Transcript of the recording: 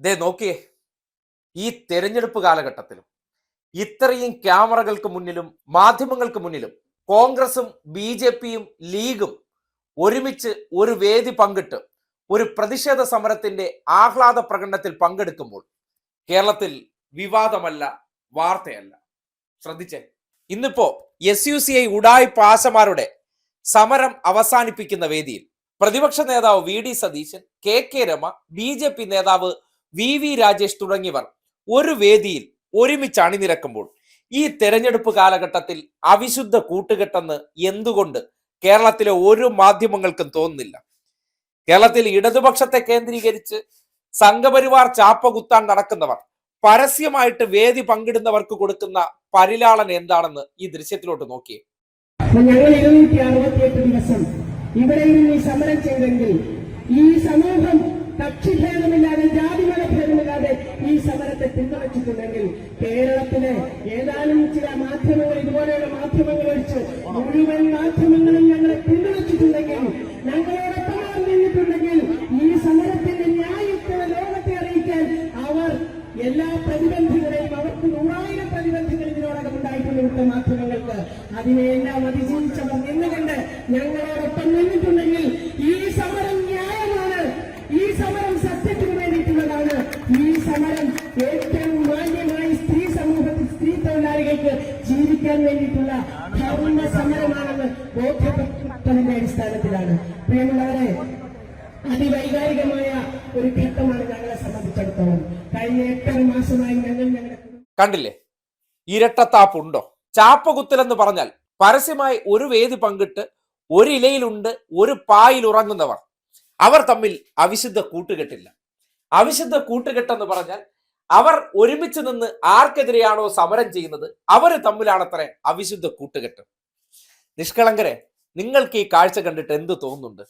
ദേ നോക്കിയേ ഈ തെരഞ്ഞെടുപ്പ് കാലഘട്ടത്തിലും ഇത്രയും ക്യാമറകൾക്ക് മുന്നിലും മാധ്യമങ്ങൾക്ക് മുന്നിലും കോൺഗ്രസും ബി ജെ പിയും ലീഗും ഒരുമിച്ച് ഒരു വേദി പങ്കിട്ട് ഒരു പ്രതിഷേധ സമരത്തിന്റെ ആഹ്ലാദ പ്രകടനത്തിൽ പങ്കെടുക്കുമ്പോൾ കേരളത്തിൽ വിവാദമല്ല വാർത്തയല്ല. ശ്രദ്ധിച്ചേ. ഇന്നിപ്പോ എസ് യു സി ഐ ഉഡായി പാശമാരുടെ സമരം അവസാനിപ്പിക്കുന്ന വേദിയിൽ പ്രതിപക്ഷ നേതാവ് V D Satheesan K K Rema B J P നേതാവ് വി വി രാജേഷ് തുടങ്ങിയവർ ഒരു വേദിയിൽ ഒരുമിച്ച് അണിനിരക്കുമ്പോൾ ഈ തെരഞ്ഞെടുപ്പ് കാലഘട്ടത്തിൽ അവിശുദ്ധ കൂട്ടുകെട്ടെന്ന് എന്തുകൊണ്ട് കേരളത്തിലെ ഒരു മാധ്യമങ്ങൾക്കും തോന്നുന്നില്ല? കേരളത്തിൽ ഇടതുപക്ഷത്തെ കേന്ദ്രീകരിച്ച് സംഘപരിവാർ ചാപ്പകുത്താൻ നടക്കുന്നവർ പരസ്യമായിട്ട് വേദി പങ്കിടുന്നവർക്ക് കൊടുക്കുന്ന പരിലാളൻ എന്താണെന്ന് ഈ ദൃശ്യത്തിലോട്ട് നോക്കിയേ. ഞങ്ങൾ ഇരുന്നൂറ്റി അറുപത്തിയെട്ട് ദിവസം ഇവിടെ ഈ സമരം ചെയ്തെങ്കിൽ ഈ സമൂഹം കക്ഷിഭേദമില്ലാതെ ഭേദമില്ലാതെ ഈ സമരത്തെ പിന്തുണച്ചിട്ടുണ്ടെങ്കിൽ കേരളത്തിലെ ഏതാനും ചില മാധ്യമങ്ങൾ ഇതുപോലെയുള്ള മാധ്യമങ്ങൾ ഒഴിച്ച് മുഴുവൻ മാധ്യമങ്ങളും ഞങ്ങളെ പിന്തുണച്ചിട്ടുണ്ടെങ്കിൽ ഞങ്ങളോടൊപ്പം ഈ സമരത്തിന്റെ ന്യായത്തിന് ലോകത്തെ അറിയിക്കാൻ അവർ എല്ലാ പ്രതിബന്ധങ്ങളെയും അവർക്ക് നൂറായിരം പ്രതിബന്ധങ്ങൾ ഇതിനോടകം ഇവിടുത്തെ മാധ്യമങ്ങൾക്ക്. അതിനെല്ലാം അതിജീവിച്ചവർ നിന്നുകൊണ്ട് ഞങ്ങളോടൊപ്പം നിന്നിട്ടുണ്ടെങ്കിൽ ഈ സമരം ന്യായമാണ്. ഈ സമരം സത്യത്തിന് തൊഴിലാളികൾക്ക് ജീവിക്കാൻ വേണ്ടിയിട്ടുള്ള ധർമ്മ സമരമാണെന്ന് ബോധ്യപ്പെട്ടതിന്റെ അടിസ്ഥാനത്തിലാണ്. പ്രിയമുള്ളവരെ അതിവൈകാരികമായ ഒരു ഘട്ടമാണ് ഞങ്ങളെ സംബന്ധിച്ചിടത്തോളം. കഴിഞ്ഞ എട്ടര മാസമായി ഞങ്ങൾ ഞങ്ങളുടെ കണ്ടില്ലേ? ഇരട്ടത്താപ്പുണ്ടോ? ചാപ്പകുത്തലെന്ന് പറഞ്ഞാൽ പരസ്യമായി ഒരു വേദി പങ്കിട്ട് ഒരു ഇലയിലുണ്ട് ഒരു പായിൽ ഉറങ്ങുന്നവർ. അവർ തമ്മിൽ അവിശുദ്ധ കൂട്ടുകെട്ടില്ല. അവിശുദ്ധ കൂട്ടുകെട്ടെന്ന് പറഞ്ഞാൽ അവർ ഒരുമിച്ച് നിന്ന് ആർക്കെതിരെയാണോ സമരം ചെയ്യുന്നത് അവർ തമ്മിലാണത്രേ അവിശുദ്ധ കൂട്ടുകെട്ട്. നിഷ്കളങ്കരെ നിങ്ങൾക്ക് ഈ കാഴ്ച കണ്ടിട്ട് എന്ത് തോന്നുന്നുണ്ട്?